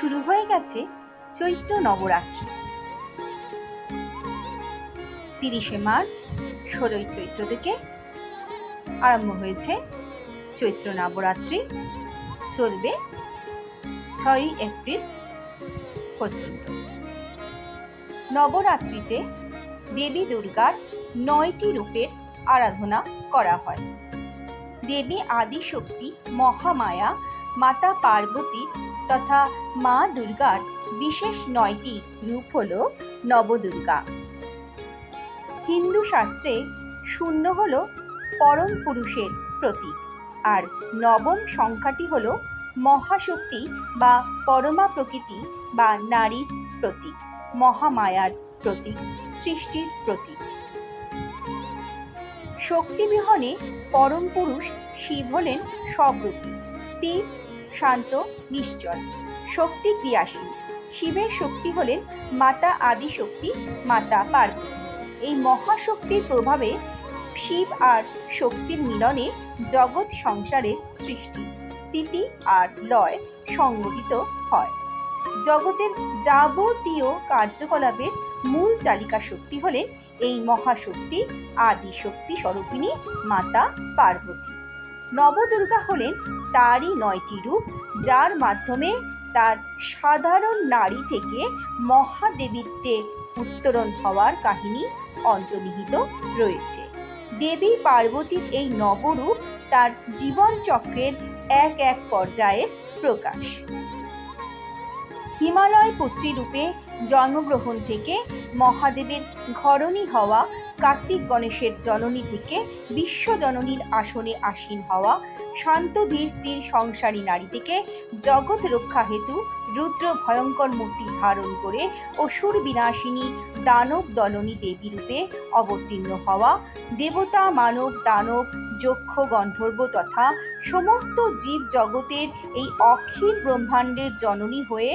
শুরু হয়ে গেছে চৈত্র নবরাত্রি। তিরিশে মার্চ, ষোলোই চৈত্র থেকে আরম্ভ হয়েছে চৈত্র নবরাত্রি। চলবে ছয়ই এপ্রিল পর্যন্ত। নবরাত্রিতে দেবী দুর্গার নয়টি রূপের আরাধনা করা হয়। দেবী আদিশক্তি, মহামায়া, মাতা পার্বতীর তথা মা দুর্গার বিশেষ নয়টি রূপ হল নবদুর্গা। হিন্দু শাস্ত্রে শূন্য হল পরম পুরুষের প্রতীক আর নবম সংখ্যাটি হল মহাশক্তি বা পরমা প্রকৃতি বা নারীর প্রতীক, মহামায়ার প্রতীক, সৃষ্টির প্রতীক। শক্তিবিহনে পরম পুরুষ শিব হলেন সবরূপী, স্থির, শান্ত নিশ্চল। শক্তি ক্রিয়াশীল। শিবের শক্তি হলেন মাতা আদি শক্তি, মাতা পার্বতী। এই মহাশক্তির প্রভাবে শিব আর শক্তির মিলনে জগৎ সংসারের সৃষ্টি, স্থিতি আর লয় সংগঠিত হয়। জগতের যাবতীয় কার্যকলাপের মূল চালিকা শক্তি হলেন এই মহাশক্তি, আদি শক্তি স্বরূপিণী মাতা পার্বতী। নবদুর্গা হলেন তারই নয়টি রূপ, যার মাধ্যমে তার সাধারণ নারী থেকে মহাদেবীত্বে উত্তরণ হওয়ার কাহিনী অন্তর্নিহিত রয়েছে। দেবী পার্বতীর এই নবরূপ তার জীবনচক্রের এক এক পর্যায়ের প্রকাশ। হিমালয় পুত্রী রূপে জন্মগ্রহণ থেকে মহাদেবের ঘরণী হওয়া কার্তিক গণেশের জননী থেকে বিশ্বজননীর আসনে আসীন হওয়া শান্ত ধীর স্থির সংসারী নারী থেকে জগৎ রক্ষা হেতু রুদ্র ভয়ঙ্কর মূর্তি ধারণ করে অসুর বিনাশিনী দানব দলনী দেবী রূপে অবতীর্ণ হওয়া দেবতা, মানব, দানব, যক্ষ, গন্ধর্ব তথা সমস্ত জীব জগতের এই অখিল ব্রহ্মাণ্ডের জননী হয়ে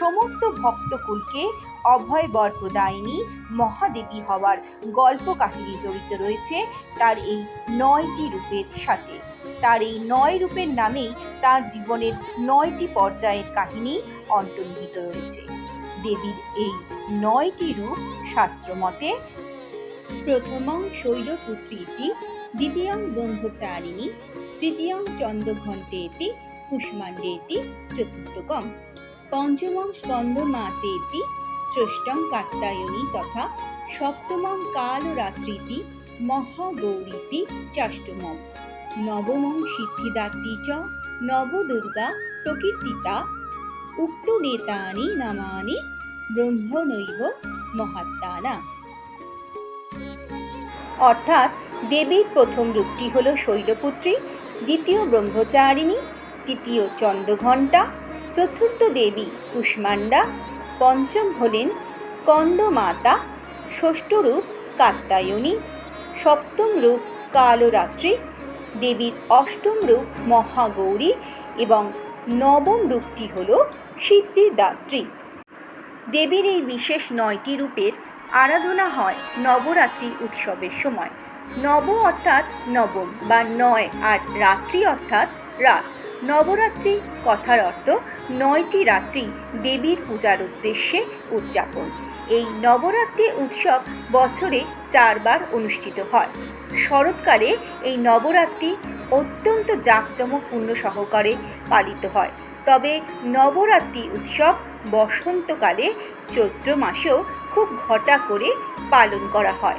সমস্ত ভক্তকুলকে অভয় বর প্রদায়িনী মহাদেবী হওয়ার গল্প কাহিনী জড়িত রয়েছে তার এই নয়টি রূপের সাথে। তার এই নয় রূপের নামেই তার জীবনের নয়টি পর্যায়ের কাহিনী অন্তর্নিহিত রয়েছে। দেবীর এই নয়টি রূপ শাস্ত্রমতে প্রথমং শৈলপুত্রী ইতি দ্বিতীয়ং ব্রহ্মচারিণী, তৃতীয়ং চন্দ্রঘণ্টেতি, কুষ্মাণ্ডেতি চতুর্থকম পঞ্চমং স্কন্দমাতেতি ষষ্ঠং কাত্তায়নী তথা সপ্তমং কালরাত্রিতি, মহাগৌরীতি চাষ্টমম। নবমং সিদ্ধিদাত্রী চ, নবদুর্গা প্রকীর্তিতা, উক্ত নেতানি নামানি ব্রহ্মনৈব মহাত্মানা। অর্থাৎ দেবীর প্রথম রূপটি হল শৈলপুত্রী, দ্বিতীয় ব্রহ্মচারিণী, তৃতীয় চন্দ্রঘণ্টা, চতুর্থ দেবী কুষ্মাণ্ডা, পঞ্চম হলেন স্কন্দমাতা, ষষ্ঠ রূপ কাত্তায়নী সপ্তম রূপ কালরাত্রি, দেবীর অষ্টম রূপ মহাগৌরী এবং নবম রূপটি হল সিদ্ধিদাত্রী। দেবীর এই বিশেষ নয়টি রূপের আরাধনা হয় নবরাত্রি উৎসবের সময়। নব অর্থাৎ নবম বা নয় আর রাত্রি অর্থাৎ রাত। নবরাত্রি কথার অর্থ নয়টি রাত্রি দেবীর পূজার উদ্দেশ্যে উদযাপন। এই নবরাত্রি উৎসব বছরে চারবার অনুষ্ঠিত হয়। শরৎকালে এই নবরাত্রি অত্যন্ত জাঁকজমকপূর্ণ সহকারে পালিত হয়। তবে নবরাত্রি উৎসব বসন্তকালে চৈত্র মাসেও খুব ঘটা করে পালন করা হয়।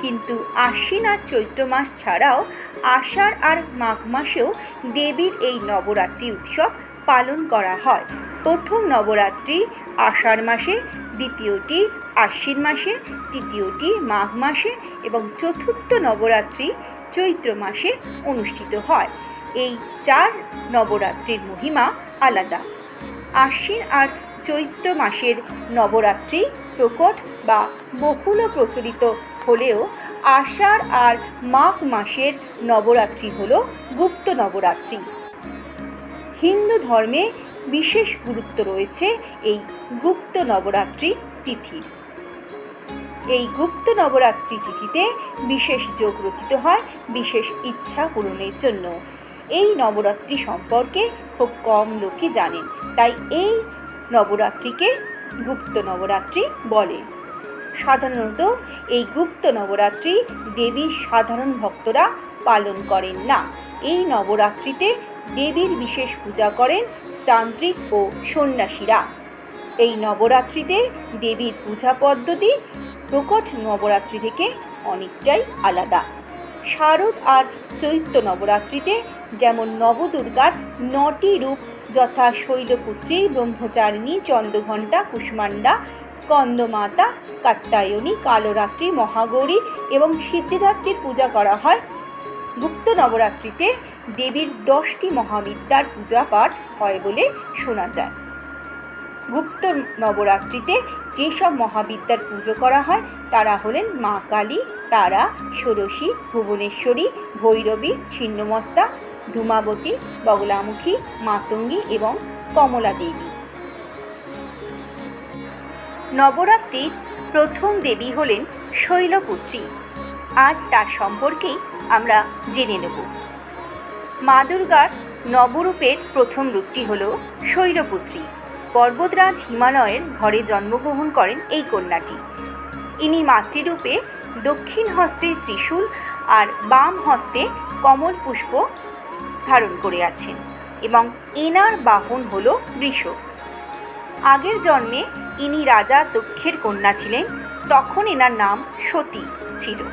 কিন্তু আশ্বিন আর চৈত্র মাস ছাড়াও আষাঢ় আর মাঘ মাসেও দেবীর এই নবরাত্রি উৎসব পালন করা হয়। প্রথম নবরাত্রি আষাঢ় মাসে, দ্বিতীয়টি আশ্বিন মাসে, তৃতীয়টি মাঘ মাসে এবং চতুর্থ নবরাত্রি চৈত্র মাসে অনুষ্ঠিত হয়। এই চার নবরাত্রির মহিমা আলাদা। আশ্বিন আর চৈত্র মাসের নবরাত্রি প্রকট বা বহুল প্রচলিত হলেও আষাঢ় আর মাঘ মাসের নবরাত্রি হল গুপ্ত নবরাত্রি। হিন্দু ধর্মে বিশেষ গুরুত্ব রয়েছে এই গুপ্ত নবরাত্রি তিথি। এই গুপ্ত নবরাত্রি তিথিতে বিশেষ যোগ রচিত হয়, বিশেষ ইচ্ছা পূরণের জন্য। এই নবরাত্রি সম্পর্কে খুব কম লোকই জানেন, তাই এই নবরাত্রিকে গুপ্ত নবরাত্রি বলে। সাধারণত এই গুপ্ত নবরাত্রি দেবীর সাধারণ ভক্তরা পালন করেন না। এই নবরাত্রিতে দেবীর বিশেষ পূজা করেন তান্ত্রিক ও সন্ন্যাসীরা। এই নবরাত্রিতে দেবীর পূজা পদ্ধতি প্রকট নবরাত্রি থেকে অনেকটাই আলাদা। শারদ আর চৈত্র নবরাত্রিতে যেমন নবদুর্গার নটি রূপ যথা শৈলপুত্রী, ব্রহ্মচারিণী, চন্দ্রঘণ্টা, কুষ্মাণ্ডা, স্কন্দমাতা কাত্তায়নী কালরাত্রি, মহাগৌরী এবং সিদ্ধিদাত্রীর পূজা করা হয়। গুপ্ত নবরাত্রিতে দেবীর দশটি মহাবিদ্যার পূজা পাঠ হয় বলে শোনা যায়। গুপ্ত নবরাত্রিতে যেসব মহাবিদ্যার পুজো করা হয়, তারা হলেন মা কালী, তারা, ষোড়শী, ভুবনেশ্বরী, ভৈরবী, ছিন্নমস্তা ধূমাবতী, বগলামুখী, মাতঙ্গী এবং কমলা দেবী নবরাত্রির প্রথম দেবী হলেন শৈলপুত্রী। আজ তার সম্পর্কেই আমরা জেনে নেব। মা দুর্গার নবরূপের প্রথম রূপটি হল শৈলপুত্রী। পর্বতরাজ হিমালয়ের ঘরে জন্মগ্রহণ করেন এই কন্যাটি। ইনি মাতৃরূপে দক্ষিণ হস্তে ত্রিশূল আর বাম হস্তে কমল পুষ্প ধারণ করে আছেন এবং এনার বাহন হল বৃষ। আগের জন্মে ইনি রাজা দক্ষের কন্যা ছিলেন, তখন এনার নাম সতী ছিল।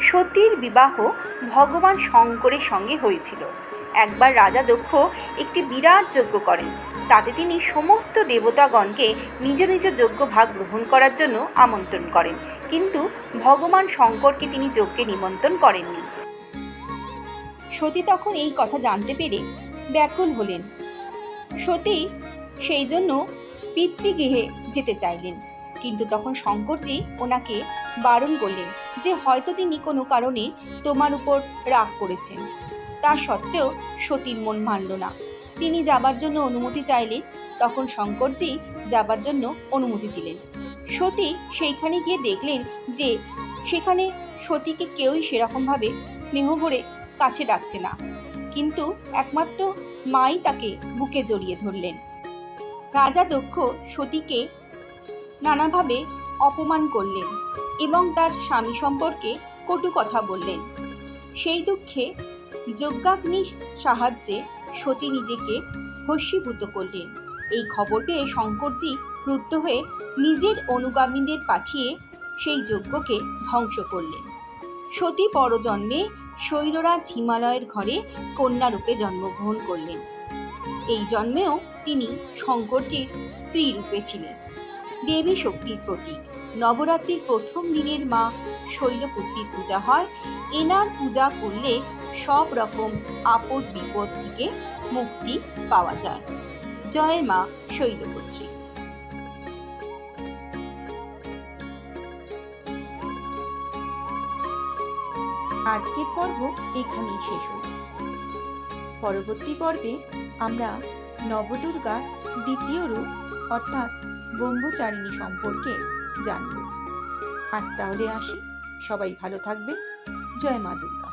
সতীর বিবাহ ভগবান শঙ্করের সঙ্গে হয়েছিল। একবার রাজা দক্ষ একটি বিরাট যজ্ঞ করেন, তাতে তিনি সমস্ত দেবতাগণকে নিজ নিজ যজ্ঞ ভাগ গ্রহণ করার জন্য আমন্ত্রণ করেন। কিন্তু ভগবান শঙ্করকে তিনি যজ্ঞে নিমন্ত্রণ করেননি। সতী তখন এই কথা জানতে পেরে ব্যাকুল হলেন। সতী সেই জন্য পিতৃগৃহে যেতে চাইলেন, কিন্তু তখন শঙ্করজি ওনাকে বারণ করলেন যে হয়তো তিনি কোনো কারণে তোমার উপর রাগ করেছেন। তা সত্ত্বেও সতীর মন মানল না। তিনি যাবার জন্য অনুমতি চাইলেন, তখন শঙ্করজি যাবার জন্য অনুমতি দিলেন। সতী সেইখানে গিয়ে দেখলেন যে সেখানে সতীকে কেউই সেরকমভাবে স্নেহ ভরে কাছে ডাকছে না। কিন্তু একমাত্র মাই তাকে বুকে জড়িয়ে ধরলেন। রাজা দক্ষ সতীকে নানাভাবে অপমান করলেন এবং তার স্বামী সম্পর্কে কটু কথা বললেন। সেই দুঃখে যজ্ঞাগ্নির সাহায্যে সতী নিজেকে ভস্মীভূত করলেন। এই খবর পেয়ে শঙ্করজি ক্রুদ্ধ হয়ে নিজের অনুগামীদের পাঠিয়ে সেই যজ্ঞকে ধ্বংস করলেন। সতী পরজন্মে শৈলরাজ হিমালয়ের ঘরে কন্যারূপে জন্মগ্রহণ করলেন। এই জন্মেও তিনি শঙ্করজির স্ত্রী রূপে ছিলেন। দেবী শক্তির প্রতীক। নবরাত্রির প্রথম দিনের মা শৈলপুত্রীর পূজা হয়। এনার পূজা করলে সব রকম আপদ বিপদ থেকে মুক্তি পাওয়া যায়। জয় মা শৈলপুত্রী। আজকের পর্ব এখানেই শেষ হল। পরবর্তী পর্বে আমরা নবদুর্গার দ্বিতীয় রূপ, অর্থাৎ ব্রহ্মচারিণী সম্পর্কে জানব। আজ তাহলে আসি। সবাই ভালো থাকবে জয় মা দুর্গা।